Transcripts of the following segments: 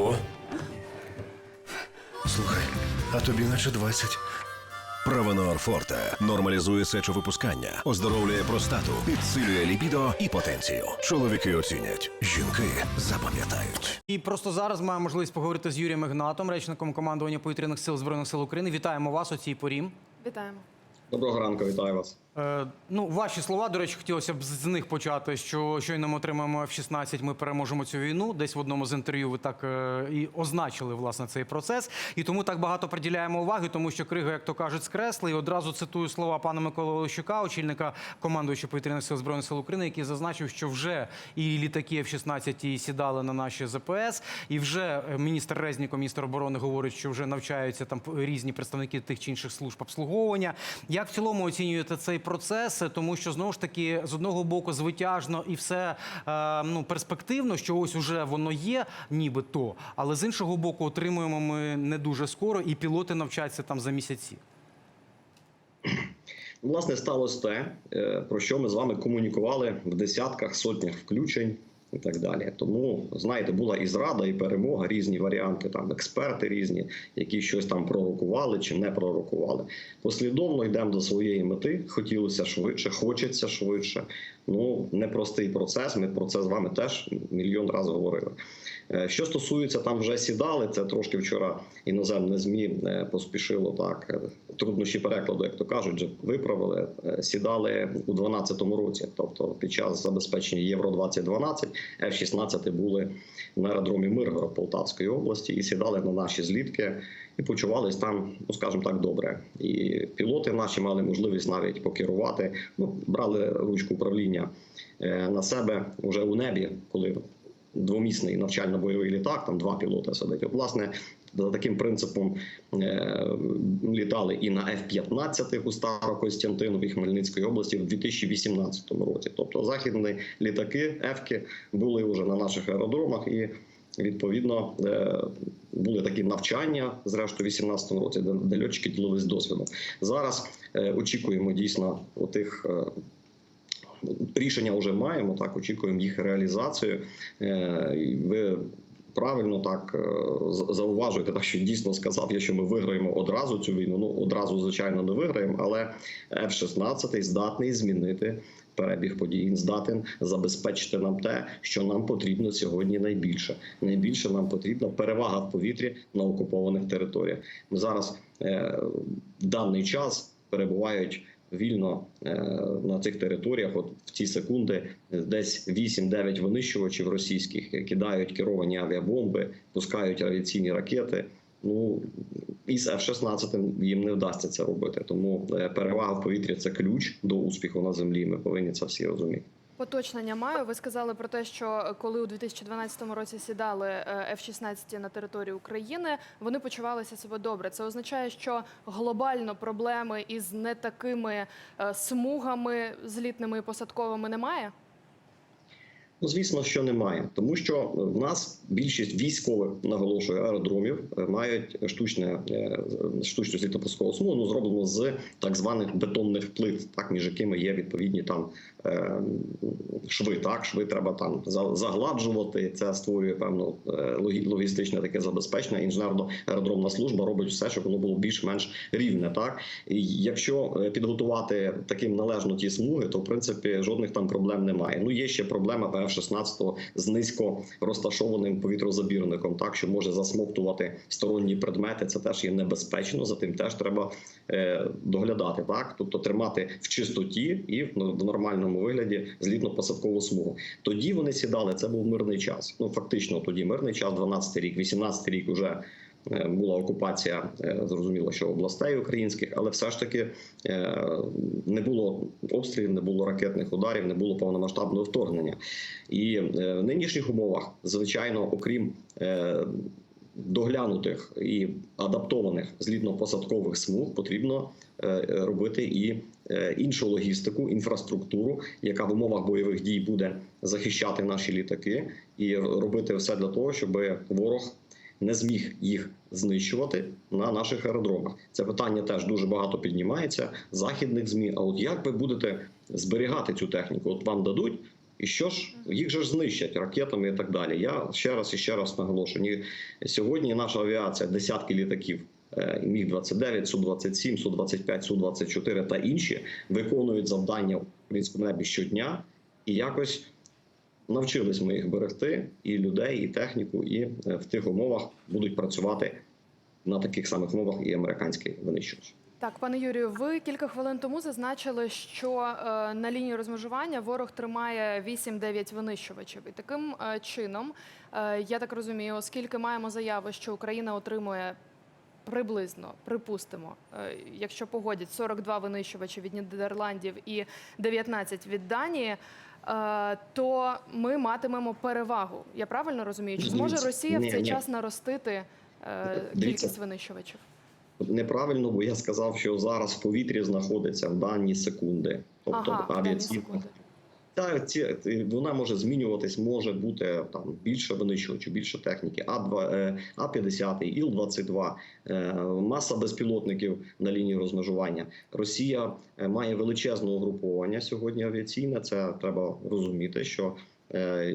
Ого. Слухай, а тобі наче 20. Правонор Форте нормалізує сечовипускання, оздоровлює простату, підсилює лібідо і потенцію. Чоловіки оцінять, жінки запам'ятають. І просто зараз маємо можливість поговорити з Юрієм Ігнатом, речником командування повітряних сил збройних сил України. Вітаємо вас у цій порі. Вітаємо. Доброго ранку, вітаю вас. Е, ну, ваші слова, до речі, хотілося б з них почати. Що щойно ми отримаємо F-16, ми переможемо цю війну. Десь в одному з інтерв'ю ви так е, і означили власне цей процес. І тому так багато приділяємо уваги, тому що крига, як то кажуть, скресли. І одразу цитую слова пана Миколи Олещука, очільника командуючого повітряних сил збройних сил України, який зазначив, що вже і літаки F-16 сідали на наші ЗПС, і вже е, міністр Резніко, міністр оборони, говорить, що вже навчаються там різні представники тих чи інших служб обслуговування. Як в цілому оцінюєте цей процес? Тому що знову ж таки з одного боку звитяжно і все е, ну перспективно, що ось уже воно є, нібито, але з іншого боку, отримуємо ми не дуже скоро, і пілоти навчаться там за місяці. Власне, сталося те, е, про що ми з вами комунікували в десятках, сотнях включень і так далі. Тому, знаєте, була і зрада, і перемога, різні варіанти, там експерти різні, які щось там пророкували чи не пророкували. Послідовно йдемо до своєї мети. Хотілося швидше, хочеться швидше. Ну, непростий процес. Ми про це з вами теж мільйон разів говорили. Е, Що стосується там вже сідали, це трошки вчора іноземне змі е, поспішило так. е, Труднощі перекладу, як то кажуть, вже виправили. Сідали у 2012 році, тобто під час забезпечення Євро 2012 F-16 були на аеродромі Миргород Полтавської області і сідали на наші злітки і почувались там, ну скажімо так, добре. І пілоти наші мали можливість навіть покерувати. Ну, брали ручку управління е, на себе вже у небі, коли двомісний навчально-бойовий літак, там два пілоти сидить. От, власне, за таким принципом е, літали і на F-15 у Старокостянтинові Хмельницької області в 2018 році. Тобто західні літаки F-ки були вже на наших аеродромах і. Відповідно, е, були такі навчання, зрештою, в 2018 році, де, льотчики ділились досвідом. Зараз е, очікуємо дійсно отих е, рішення вже маємо. Так очікуємо їх реалізацію. Ви правильно так е, зауважуєте, так що дійсно сказав я, що ми виграємо одразу цю війну. Ну одразу, звичайно, не виграємо, але F-16 здатний змінити. Перебіг подій він здатен забезпечити нам те, що нам потрібно сьогодні найбільше. Найбільше нам потрібна перевага в повітрі на окупованих територіях. Ми зараз е, в даний час перебувають вільно е, на цих територіях. От в ці секунди десь 8-9 винищувачів російських е, кидають керовані авіабомби, пускають авіаційні ракети. Ну із F-16 їм не вдасться це робити. Тому е, перевага в повітрі це ключ до успіху на землі. Ми повинні це всі розуміти. Поточнення маю. Ви сказали про те, що коли у 2012 році сідали е, F-16 на території України, вони почувалися себе добре. Це означає, що глобально проблеми із не такими е, смугами злітними і посадковими немає. Ну, звісно, що немає, тому що в нас більшість військових наголошую аеродромів е, мають штучне е, штучну злітопускову смугу, ну зроблено з так званих бетонних плит, так між якими є відповідні там е, шви. Так шви треба там за- загладжувати. Це створює певно е, логі- логістичне таке забезпечення. Інженерно аеродромна служба робить все, щоб воно було більш-менш рівне. Так і якщо е, підготувати таким належно ті смуги, то в принципі жодних там проблем немає. Ну є ще проблема в F-16 з низько розташованим повітрозабірником, так що може засмоктувати сторонні предмети. Це теж є небезпечно. За тим теж треба е, доглядати. Так, тобто тримати в чистоті і в, в нормальному вигляді злітно-посадкову смугу. Тоді вони сідали. Це був мирний час. Ну фактично, тоді мирний час, 12 рік, 18 рік уже. е, Була окупація, е, зрозуміло, що областей українських, але все ж таки е, не було обстрілів, не було ракетних ударів, не було повномасштабного вторгнення. І в нинішніх умовах, звичайно, окрім доглянутих і адаптованих злітно-посадкових смуг, потрібно робити і е, іншу логістику, інфраструктуру, яка в умовах бойових дій буде захищати наші літаки, і робити все для того, щоб ворог не зміг їх знищувати на наших аеродромах. Це питання теж дуже багато піднімається західних змі. А от як ви будете зберігати цю техніку? От вам дадуть І що ж, їх же ж знищать ракетами і так далі. Я ще раз і ще раз наголошую. Ні, Сьогодні наша авіація, десятки літаків, е, міг 29 су 27 су 25 су 24 та інші виконують завдання в українському небі щодня і якось навчились ми їх берегти, і людей, і техніку, і е, в тих умовах будуть працювати на таких самих умовах і американський винищувач. Так, пане Юрію, ви кілька хвилин тому зазначили, що е, на лінії розмежування ворог тримає 8-9 винищувачів. І таким е, чином, е, я так розумію, оскільки маємо заяви, що Україна отримує приблизно, припустимо, е, якщо погодять 42 винищувачі від Нідерландів і 19 від Данії. е, То ми матимемо перевагу. Я правильно розумію? Чи зможе Росія в цей ні. час наростити е, Дивіться. кількість винищувачів? Неправильно, бо я сказав, що зараз в повітрі знаходиться в дані секунди, тобто Ага, авіаційна. Та ці вона може змінюватись, може бути там більше винищувачів, більше техніки. А 2 А 50 іл 22 маса безпілотників на лінії розмежування. Росія е, має величезне угруповання сьогодні авіаційне. Це треба розуміти, що е,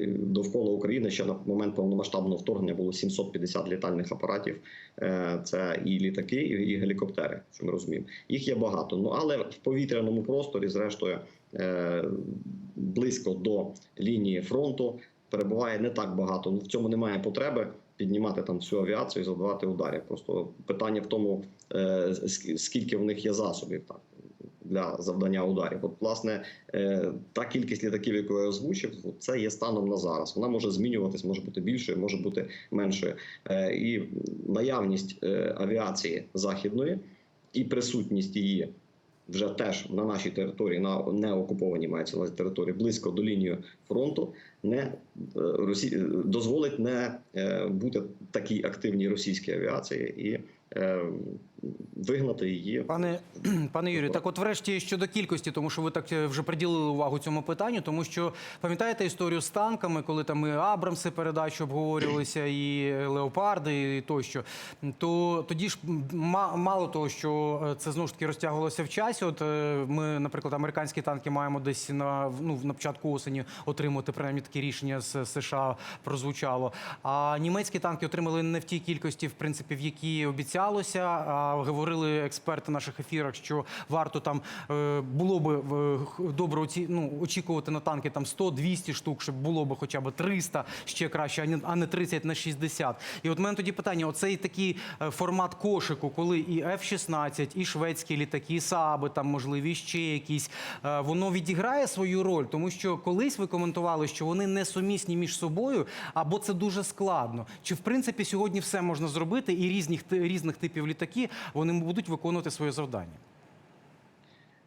довкола України ще на момент повномасштабного вторгнення було 750 літальних апаратів. Е, Це і літаки, і гелікоптери. Що ми розуміємо. Їх є багато. Ну але в повітряному просторі, зрештою, е, близько до лінії фронту перебуває не так багато. Ну в цьому немає потреби піднімати там всю авіацію і завдавати ударів. Просто питання в тому, е, скільки в них є засобів так. Для завдання ударів, от власне е, та кількість літаків, яку я озвучив, це є станом на зараз. Вона може змінюватись, може бути більшою, може бути меншою. Е, І наявність е, авіації західної і присутність її вже теж на нашій території, на неокупованій мається на території, близько до лінії фронту, не Росі... дозволить не бути такій активній російській авіації і вигнати її. Пане пане Юрію, так от врешті щодо кількості, тому що ви так е, вже приділили увагу цьому питанню, тому що пам'ятаєте історію з танками, коли там і Абрамси передачі обговорювалися, і Леопарди, і тощо. То тоді ж ма- мало того, що е, це знову ж таки розтягувалося в часі. От е, ми, наприклад, американські танки маємо десь на ну на початку осені отримати принаймні таке рішення з США прозвучало. А німецькі танки отримали не в тій кількості, в принципі, в якій обіцялося. Говорили експерти в наших ефірах, що варто там е, було би добре оці, ну, очікувати на танки там 100-200 штук, щоб було би хоча б 300, ще краще, а не- а не 30 на 60. І от мене тоді питання: оцей такий е, формат кошику, коли і F-16, і шведські літаки, і Сааби, там можливі ще якісь, е, воно відіграє свою роль, тому що колись ви коментували, що вони не сумісні між собою, або це дуже складно. Чи в принципі сьогодні все можна зробити, і різних ти- різних типів літаки вони будуть виконувати своє завдання?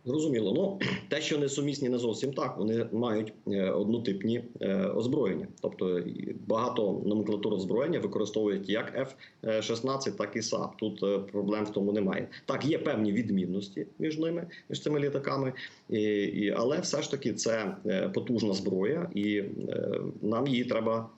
Зрозуміло, ну те, що несумісні, не зовсім так. Вони мають е, однотипні е, озброєння. Тобто багато номенклатур озброєння використовують як F-16, так і САП. Тут е, проблем в тому немає. Так, є певні відмінності між ними, між цими літаками, і, але все ж таки це потужна зброя, і нам її треба.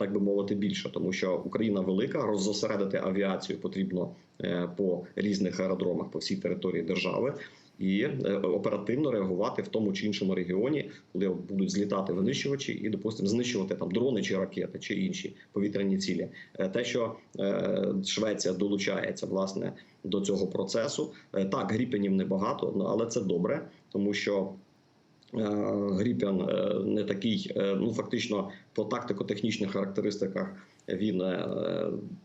Так би мовити, більше, тому що Україна велика, роззосередити авіацію потрібно е, по різних аеродромах по всій території держави і е, оперативно реагувати в тому чи іншому регіоні, коли будуть злітати винищувачі і, допустимо, знищувати там дрони чи ракети чи інші повітряні цілі. Е, Те, що Швеція долучається власне до цього процесу, так гріпенів небагато, але це добре, тому що. Е, Гріпен е, не такий, е, ну фактично по тактико-технічних характеристиках він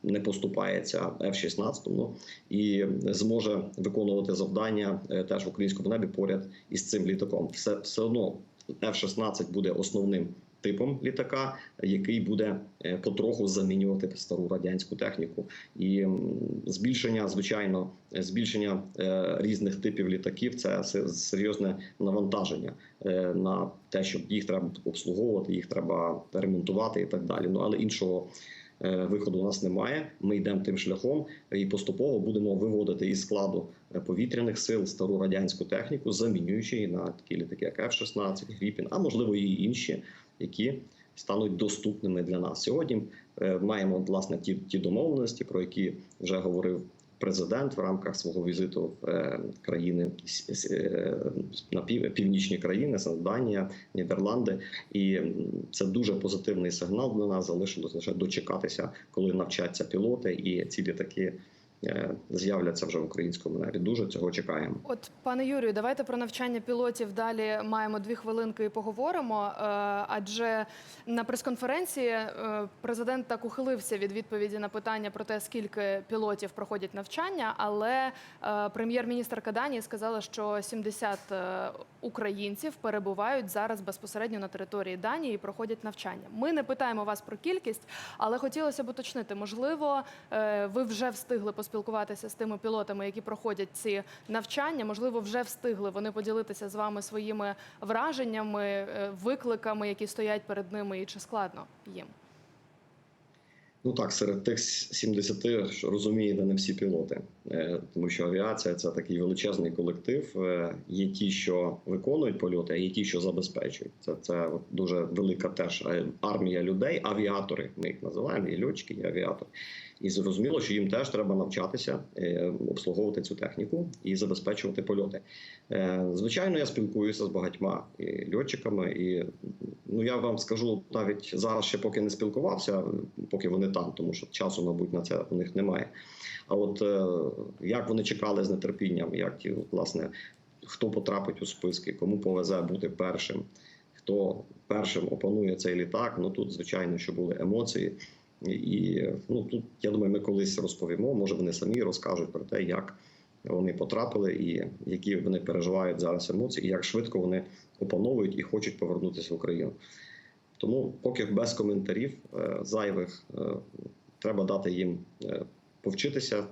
не поступається F-16 ну, і зможе виконувати завдання теж в українському небі поряд із цим літаком. Все, все одно F-16 буде основним типом літака, який буде е, потроху замінювати стару радянську техніку. І збільшення, звичайно, збільшення е, різних типів літаків це серйозне навантаження е, на те, щоб їх треба обслуговувати, їх треба ремонтувати і так далі. Ну але іншого. Виходу у нас немає. Ми йдемо тим шляхом і поступово будемо виводити із складу повітряних сил стару радянську техніку, замінюючи її на такі літаки, як F-16, Гріпін, а можливо і інші, які стануть доступними для нас. Сьогодні е, маємо власне ті, ті домовленості, про які вже говорив президент в рамках свого візиту в е, країни е, на пів, північні країни, Данія, Нідерланди, і це дуже позитивний сигнал для нас. Залишилось лише дочекатися, коли навчаться пілоти, і ці літаки з'являться вже в українському небі. Дуже цього чекаємо. От, пане Юрію, давайте про навчання пілотів далі маємо дві хвилинки і поговоримо. Е, Адже на прес-конференції е, президент так ухилився від відповіді на питання про те, скільки пілотів проходять навчання. Але е, прем'єр-міністрка Данії сказала, що 70 е, українців перебувають зараз безпосередньо на території Данії і проходять навчання. Ми не питаємо вас про кількість, але хотілося б уточнити, можливо, е, ви вже встигли поспілкуватися з тими пілотами, які проходять ці навчання. Можливо, вже встигли вони поділитися з вами своїми враженнями, е, викликами, які стоять перед ними, і чи складно їм. Ну так, серед тих 70 ж розумієте, не всі пілоти, Е, тому що авіація це такий величезний колектив. Е, Є ті, що виконують польоти, а є ті, що забезпечують. Це, це дуже велика теж е, армія людей, авіатори. Ми їх називаємо, і льотчики, і авіатори. І зрозуміло, що їм теж треба навчатися обслуговувати цю техніку і забезпечувати польоти. Звичайно, я спілкуюся з багатьма льотчиками, і ну я вам скажу навіть зараз, ще поки не спілкувався, поки вони там, тому що часу, мабуть, на це у них немає. А от е, як вони чекали з нетерпінням, як ті, власне, хто потрапить у списки, кому повезе бути першим, хто першим опанує цей літак. Ну тут, звичайно, що були емоції. І ну тут я думаю, ми колись розповімо. Може, вони самі розкажуть про те, як вони потрапили, і які вони переживають зараз емоції, і як швидко вони опановують і хочуть повернутися в Україну. Тому, поки без коментарів е, зайвих, е, треба дати їм е, повчитися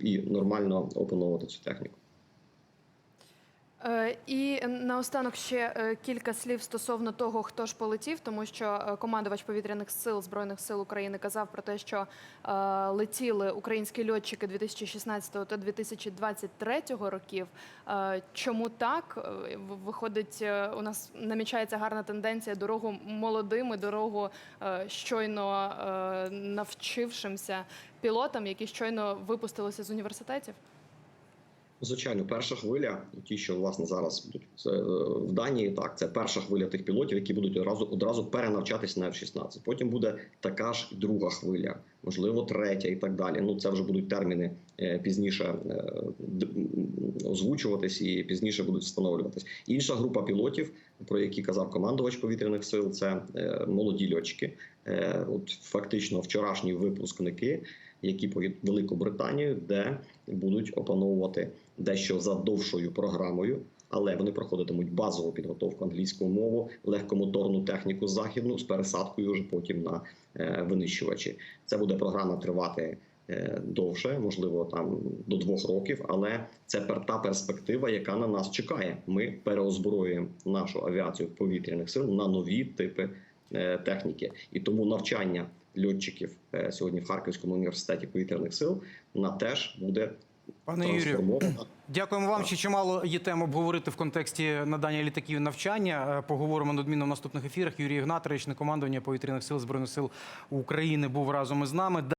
і нормально опановувати цю техніку. Е, І наостанок ще е, кілька слів стосовно того, хто ж полетів, тому що е, командувач повітряних сил збройних сил України казав про те, що летіли українські льотчики 2016 та 2023 років. Чому так? Виходить, у нас намічається гарна тенденція дорогу молодим і дорогу щойно навчившимся пілотам, які щойно випустилися з університетів. Звичайно, перша хвиля, ті, що власне зараз будуть е, в Данії, так це перша хвиля тих пілотів, які будуть одразу одразу перенавчатись на F-16. Потім буде така ж друга хвиля, можливо, третя і так далі. Ну це вже будуть терміни е, пізніше е, озвучуватись і пізніше будуть встановлюватись. Інша група пілотів, про які казав командувач повітряних сил, це молоді льотчики. От фактично вчорашні випускники, які в Велику Британію, де будуть опановувати дещо за довшою програмою, але вони проходитимуть базову підготовку англійську мову, легкомоторну техніку західну з пересадкою вже потім на е, винищувачі. Це буде програма тривати. е, Довше, можливо, там до двох років, але це та перспектива, яка на нас чекає. Ми переозброюємо нашу авіацію повітряних сил на нові типи е, техніки, і тому навчання льотчиків сьогодні в Харківському університеті повітряних сил на теж буде Пане Юрію. Дякуємо вам. Ще чимало є тем обговорити в контексті надання літаків навчання. Е, Поговоримо надмінно в наступних ефірах. Юрій Ігнат, речник командування повітряних сил збройних сил України, був разом із нами.